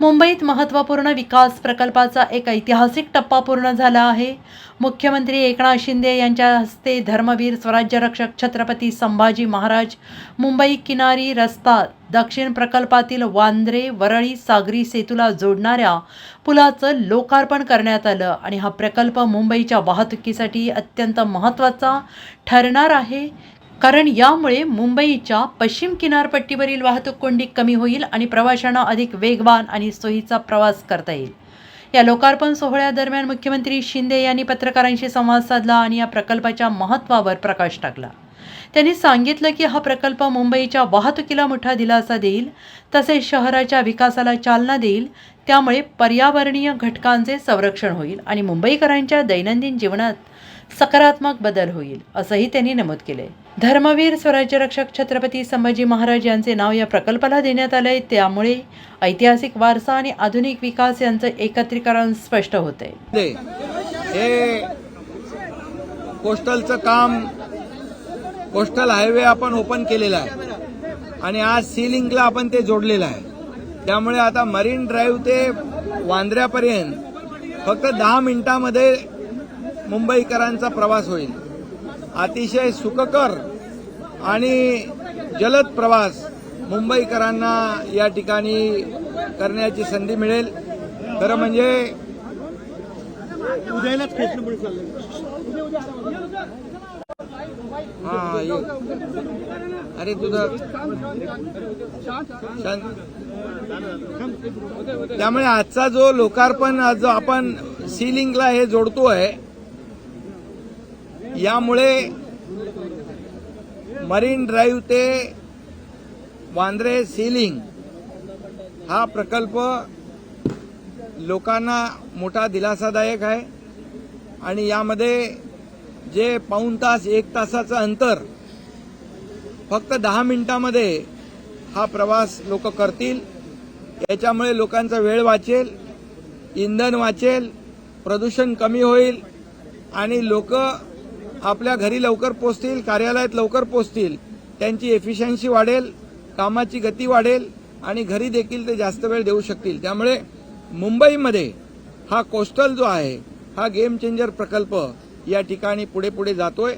मुंबईत महत्त्वपूर्ण विकास प्रकल्पाचा एक ऐतिहासिक टप्पा पूर्ण झाला आहे. मुख्यमंत्री एकनाथ शिंदे यांच्या हस्ते धर्मवीर स्वराज्यरक्षक छत्रपती संभाजी महाराज मुंबई किनारी रस्ता दक्षिण प्रकल्पातील वांद्रे वरळी सागरी सेतूला जोडणाऱ्या पुलाचं लोकार्पण करण्यात आलं आणि हा प्रकल्प मुंबईच्या वाहतुकीसाठी अत्यंत महत्त्वाचा ठरणार आहे. कारण यामुळे मुंबईच्या पश्चिम किनारपट्टीवरील वाहतूक कोंडी कमी होईल आणि प्रवाशांना अधिक वेगवान आणि सोयीचा प्रवास करता येईल. या लोकार्पण सोहळ्यादरम्यान मुख्यमंत्री शिंदे यांनी पत्रकारांशी संवाद साधला आणि या प्रकल्पाच्या महत्त्वावर प्रकाश टाकला. त्यांनी सांगितलं की हा प्रकल्प मुंबईच्या वाहतुकीला मोठा दिलासा देईल तसेच शहराच्या विकासाला चालना देईल त्यामुळे पर्यावरणीय घटकांचे संरक्षण होईल आणि मुंबईकरांच्या दैनंदिन जीवनात सकारात्मक बदल होईल असंही त्यांनी नमूद केले धर्मवीर स्वराज्यरक्षक छत्रपती संभाजी महाराज यांचे नाव या प्रकल्पाला देण्यात आले त्यामुळे ऐतिहासिक वारसा आणि आधुनिक विकास यांचं एकत्रीकरण स्पष्ट होते हे कोस्टलचं काम कोस्टल हायवे आपण ओपन केलेला आहे. आणि आज सी लिंकला आपण ते जोडलेलं आहे. त्यामुळे आता मरीन ड्राईव्ह ते वांद्र्यापर्यंत फक्त दहा मिनिटामध्ये मुंबईकरांचा प्रवास होईल. अतिशय सुखकर आणि जलद प्रवास मुंबईकरांना या ठिकाणी करण्याची संधी मिळेल खरं म्हणजे हा. अरे तुझं. त्यामुळे आजचा जो लोकार्पण आज जो आपण सिलिंगला हे जोडतोय यामुळे मरीन ड्राईव्ह ते वांद्रे सीलिंग हा प्रकल्प लोकांना मोठा दिलासादायक आहे. आणि यामध्ये जे पाऊण तास एक तासाचं अंतर फक्त दहा मिनिटामध्ये हा प्रवास लोक करतील. याच्यामुळे लोकांचा वेळ वाचेल इंधन वाचेल प्रदूषण कमी होईल आणि लोक आपल्या घरी लवकर पोचतील कार्यालयात लवकर पोचतील त्यांची एफिशियन्सी वाढेल कामाची गती वाढेल आणि घरी देखील ते जास्त वेळ देऊ शकतील. त्यामुळे मुंबईमध्ये हा कोस्टल जो आहे हा गेम चेंजर प्रकल्प या ठिकाणी पुढे पुढे जातोय.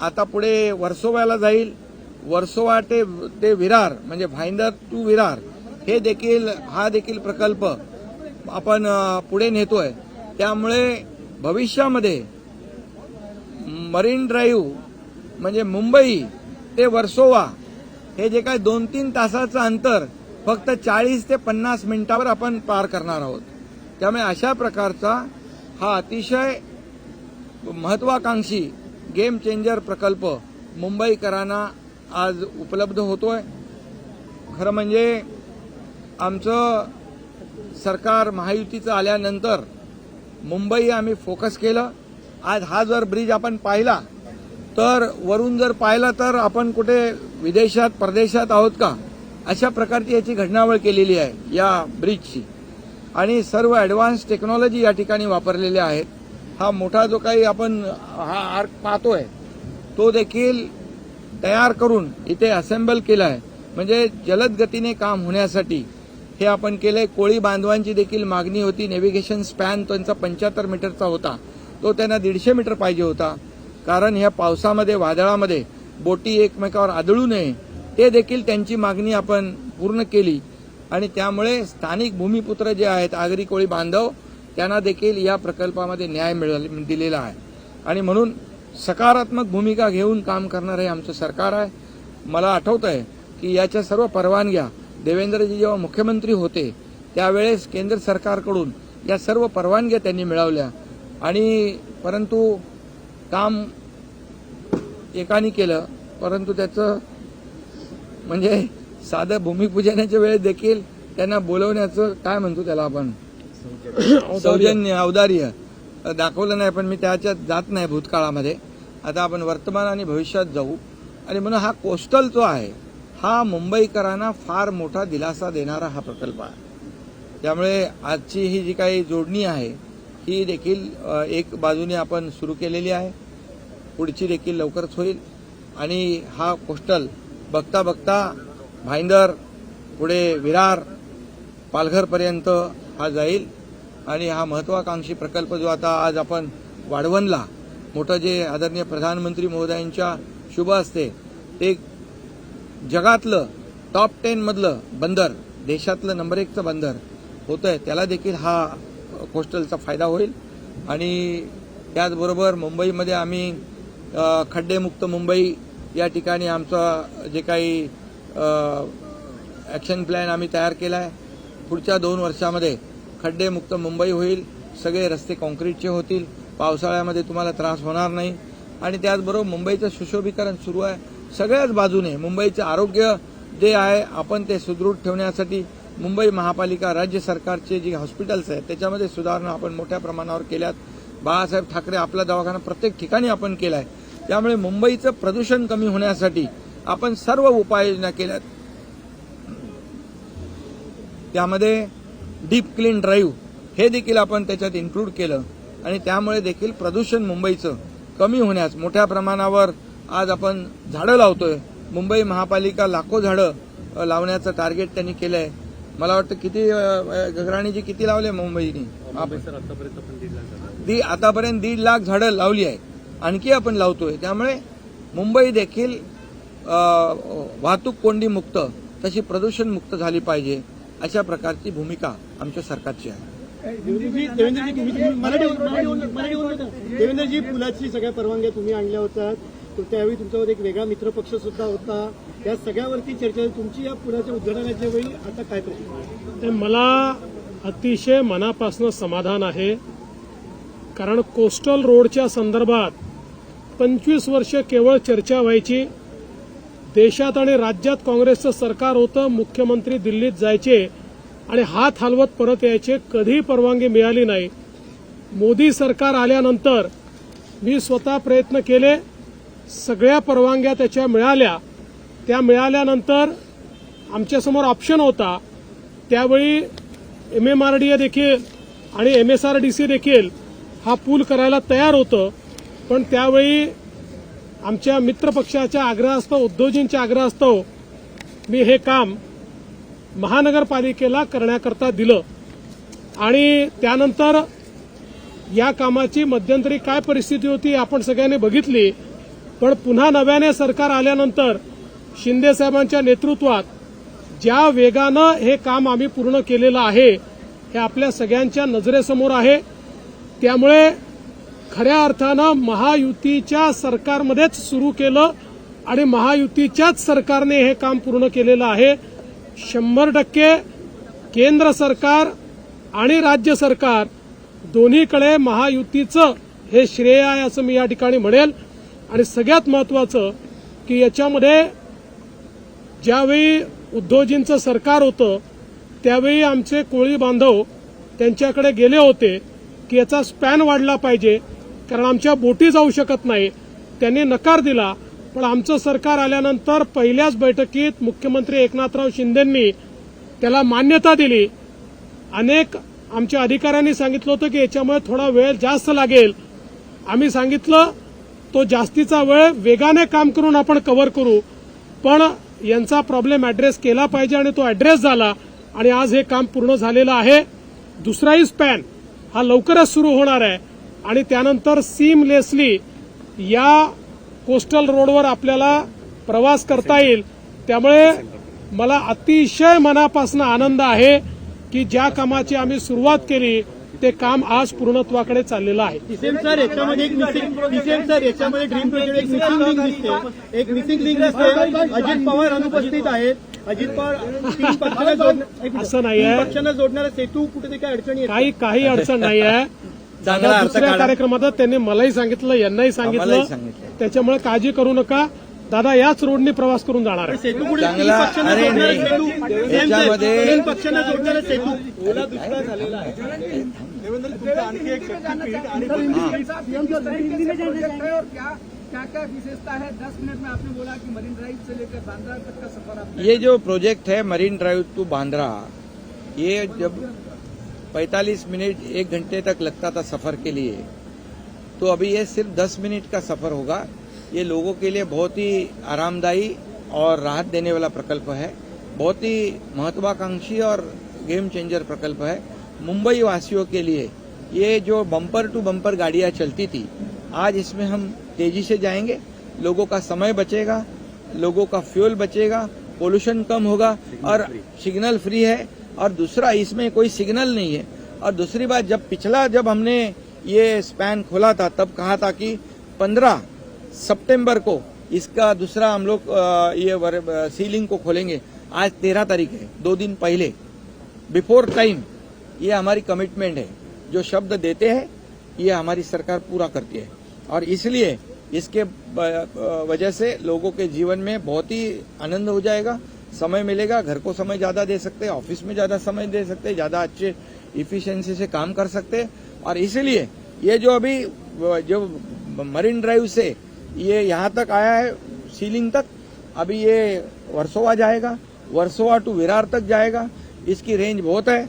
आता पुढे वर्सोव्याला जाईल. वर्सोवा ते ते विरार म्हणजे भाईंदर टू विरार हे देखील हा देखील प्रकल्प आपण पुढे नेतोय. त्यामुळे भविष्यामध्ये मरीन ड्राईव्ह म्हणजे मुंबई ते वर्सोवा हे जे काय दोन तीन तासाचं अंतर फक्त चाळीस ते पन्नास मिनिटावर आपण पार करणार आहोत. त्यामुळे अशा प्रकारचा हा अतिशय महत्वाकांक्षी गेम चेंजर प्रकल्प मुंबईकरांना आज उपलब्ध होतोय. खरं म्हणजे आमचं सरकार महायुतीचं आल्यानंतर मुंबई आम्ही फोकस केलं. आज हा जर ब्रिज आपण पाहिला तर वरून जर पाहिला तर आपण कुठे विदेशात परदेशात आहोत का? अशा प्रकारची याची घटनावळ केलेली आहे या ब्रिजची. आणि सर्व ॲडव्हान्स टेक्नॉलॉजी या ठिकाणी वापरलेल्या आहेत. हा मोठा जो काही आपण हा आर्क पाहतोय तो देखील तयार करून इथे असेंबल केला आहे म्हणजे जलद गतीने काम होण्यासाठी हे आपण केलंय. कोळी बांधवांची देखील मागणी होती. नेव्हिगेशन स्पॅन त्यांचा पंच्याहत्तर मीटरचा होता. तो त्यांना दीडशे मीटर पाहिजे होता. कारण ह्या पावसामध्ये वादळामध्ये बोटी एकमेकावर आदळू नये ते देखील त्यांची मागणी आपण पूर्ण केली. आणि त्यामुळे स्थानिक भूमिपुत्र जे आहेत आगरी कोळी बांधव त्यांना देखील या प्रकल्पामध्ये न्याय मिळाले दिलेला आहे. आणि म्हणून सकारात्मक भूमिका घेऊन काम करणारं हे आमचं सरकार आहे. मला आठवत आहे की याच्या सर्व परवानग्या देवेंद्रजी जेव्हा मुख्यमंत्री होते त्यावेळेस केंद्र सरकारकडून या सर्व परवानग्या त्यांनी मिळवल्या. आणि परंतु काम एकाने केलं परंतु त्याचं म्हणजे साधं भूमिपूजनाच्या वेळेस देखील त्यांना बोलवण्याचं काय म्हणतो त्याला आपण? सौजन्य औदार्य. दाखवलं नाही पण मी त्याच्यात जात नाही भूतकाळामध्ये. आता आपण वर्तमान आणि भविष्यात जाऊ. आणि म्हणून हा कोस्टल जो आहे हा मुंबईकरांना फार मोठा दिलासा देणारा हा प्रकल्प आहे. त्यामुळे आजची ही जी काही जोडणी आहे ही देखील एक बाजूने आपण सुरू केलेली आहे. पुढची देखील लवकरच होईल. आणि हा कोस्टल बघता बघता भाईंदर पुढे विरार पालघरपर्यंत हा जाईल. आणि हा महत्वाकांक्षी प्रकल्प जो आता आज आपण वाढवणला मोठं जे आदरणीय प्रधानमंत्री महोदयांच्या शुभ असते ते जगातलं टॉप टेनमधलं बंदर देशातलं नंबर एकचं बंदर होतंय त्याला देखील हा कोस्टलचा फायदा होईल. आणि त्याचबरोबर मुंबईमध्ये आम्ही खड्डेमुक्त मुंबई या ठिकाणी आमचं जे काही ॲक्शन प्लॅन आम्ही तयार केला आहे पुढच्या दोन वर्षामध्ये खड्डेमुक्त मुंबई होईल. सगळे रस्ते कॉन्क्रीटचे होतील. पावसाळ्यामध्ये तुम्हाला त्रास होणार नाही. आणि त्याचबरोबर मुंबईचं सुशोभीकरण सुरू आहे. सगळ्याच बाजूने मुंबईचं आरोग्य जे आहे आपण ते सुदृढ ठेवण्यासाठी मुंबई महापालिका राज्य सरकारचे जे हॉस्पिटल्स आहेत त्याच्यामध्ये सुधारणा आपण मोठ्या प्रमाणावर केल्यात. बाळासाहेब ठाकरे आपला दवाखाना प्रत्येक ठिकाणी आपण केला आहे त्यामुळे मुंबईचं प्रदूषण कमी होण्यासाठी आपण सर्व उपाययोजना केल्यात. त्यामध्ये डीप क्लीन ड्राईव्ह हे देखील आपण त्याच्यात इन्क्लूड केलं. आणि त्यामुळे देखील प्रदूषण मुंबईचं कमी होण्यास मोठ्या प्रमाणावर आज आपण झाडं लावतोय. मुंबई महापालिका लाखो झाडं लावण्याचं टार्गेट त्यांनी केलं आहे मला वाटतं किती गगराणीजी किती लावले मुंबईने? आपण दी आतापर्यंत दीड लाख झाडं लावली आहे आणखी आपण लावतोय. त्यामुळे मुंबई देखील वाहतूक कोंडी मुक्त तशी प्रदूषण मुक्त झाली पाहिजे अशा प्रकारची भूमिका आमच्या सरकारची आहे. देवेंद्रजी पुलाची सगळ्या परवानग्या तुम्ही आणल्या होत्या तर त्यावेळी तुमच्यावर एक वेगळा मित्रपक्ष सुद्धा होता. या सगळ्यावरती चर्चा तुमची या पुलाच्या उद्घाटनाच्या वेळी आता काय ते मला अतिशय मनापासून समाधान आहे. कारण कोस्टल रोडच्या संदर्भात पंचवीस वर्ष केवळ चर्चा व्हायची. देशात आणि राज्यात काँग्रेसचं सरकार होतं मुख्यमंत्री दिल्लीत जायचे आणि हात हलवत परत यायचे कधी परवानगी मिळाली नाही. मोदी सरकार आल्यानंतर मी स्वतः प्रयत्न केले. सगळ्या परवानग्या त्याच्या मिळाल्या. त्या मिळाल्यानंतर आमच्यासमोर ऑप्शन होता. त्यावेळी M M R D A देखील आणि M S R D C देखील हा पूल करायला तयार होतं. पण त्यावेळी आमच्या मित्रपक्षाच्या आग्रहास्तव उद्योजींच्या आग्रहास्तव मी हे काम महानगरपालिकेला करण्याकरता दिलं. आणि त्यानंतर या कामाची मध्यंतरी काय परिस्थिती होती आपण सगळ्यांनी बघितली. पण पुन्हा नव्याने सरकार आल्यानंतर शिंदे साहेबांच्या नेतृत्वात ज्या वेगानं हे काम आम्ही पूर्ण केलेलं आहे हे आपल्या सगळ्यांच्या नजरेसमोर आहे. त्यामुळे खऱ्या अर्थानं महायुतीच्या सरकारमध्येच सुरू केलं आणि महायुतीच्याच सरकारने हे काम पूर्ण केलेलं आहे. शंभर टक्के केंद्र सरकार आणि राज्य सरकार दोन्हीकडे महायुतीचं हे श्रेय आहे असं मी या ठिकाणी म्हणेल. आणि सगळ्यात महत्वाचं की याच्यामध्ये ज्यावेळी उद्धवजींचं सरकार होतं त्यावेळी आमचे कोळी बांधव त्यांच्याकडे गेले होते की याचा स्पॅन वाढला पाहिजे कारण आमच्या बोटी जाऊ शकत नाही. त्यांनी नकार दिला पण आमचं सरकार आल्यानंतर पहिल्याच बैठकीत मुख्यमंत्री एकनाथराव शिंदेंनी त्याला मान्यता दिली. अनेक आमच्या अधिकाऱ्यांनी सांगितलं होतं की याच्यामुळे थोडा वेळ जास्त लागेल. आम्ही सांगितलं तो जास्तीचा वेळ वेगाने काम करून आपण कव्हर करू. पण यांचा प्रॉब्लेम ॲड्रेस केला पाहिजे आणि तो ॲड्रेस झाला आणि आज हे काम पूर्ण झालेलं आहे. दुसराही स्पॅन हा लवकरच सुरू होणार आहे. आणि त्यानंतर सीमलेसली या कोस्टल रोडवर आपल्याला प्रवास करता येईल. त्यामुळे मला अतिशय मनापासून आनंद आहे की ज्या कामाची आम्ही सुरुवात केली ते काम आज पूर्णत्वाकडे चाललेलं आहे. डिसेम सर याच्यामध्ये एक मिसिंग डिसेम सर याच्यामध्ये ड्रीम प्रोजेक्ट एक मिसिंग लिंक दिसते. एक मिसिंग लिंक दिसते. अजित पवार अनुपस्थित आहेत. अजित पवार. असं नाही आहे. पक्षांना जोडणारा सेतू कुठे काही अडचणी काही काही अडचण नाही आहे दुसऱ्या. कार्यक्रमात त्यांनी मलाही सांगितलं यांनाही सांगितलं. त्याच्यामुळे काळजी करू नका. दादा याच रोडनी प्रवास करून जाणार आहे. सेतू सेम याच्यामध्ये- सेम. तीन पक्षांना जोडणारा सेतू और क्या क्या क्या विशेषता है दस मिनट में आपने बोला कि मरीन ड्राइव से लेकर बांद्रा तक का सफ़र आप ये जो प्रोजेक्ट है मरीन ड्राइव टू बांद्रा ये जब 45 मिनट एक घंटे तक लगता था सफ़र के लिए तो अभी ये सिर्फ़ 10 मिनट का सफ़र होगा ये लोगों के लिए बहुत ही आरामदायी और राहत देने वाला प्रकल्प है बहुत ही महत्वाकांक्षी और गेम चेंजर प्रकल्प है मुंबई वासियों के लिए ये जो बम्पर टू बम्पर गाड़ियाँ चलती थी आज इसमें हम तेज़ी से जाएँगे। लोगों का समय बचेगा लोगों का फ्यूल बचेगा पोल्यूशन कम होगा और सिग्नल फ्री है। और दूसरा इसमें कोई सिग्नल नहीं है। और दूसरी बात जब पिछला जब हमने ये स्पैन खोला था तब कहा था कि 15 सितंबर को इसका दूसरा हम लोग ये सीलिंग को खोलेंगे। आज तेरह तारीख है दो दिन पहले। बिफोर टाइम ये हमारी कमिटमेंट है। जो शब्द देते हैं, ये हमारी सरकार पूरा करती है। और इसलिए इसके वजह से लोगों के जीवन में बहुत ही आनंद हो जाएगा। समय मिलेगा, घर को समय ज़्यादा दे सकते हैं ऑफ़िस में ज़्यादा समय दे सकते हैं, ज़्यादा अच्छे इफिशियंसी से काम कर सकते हैं। और इसलिए ये जो अभी जो मरीन ड्राइव से ये यहाँ तक आया है सीलिंग तक, अभी ये वर्सोवा जाएगा, वर्सोवा टू विरार तक जाएगा। इसकी रेंज बहुत है।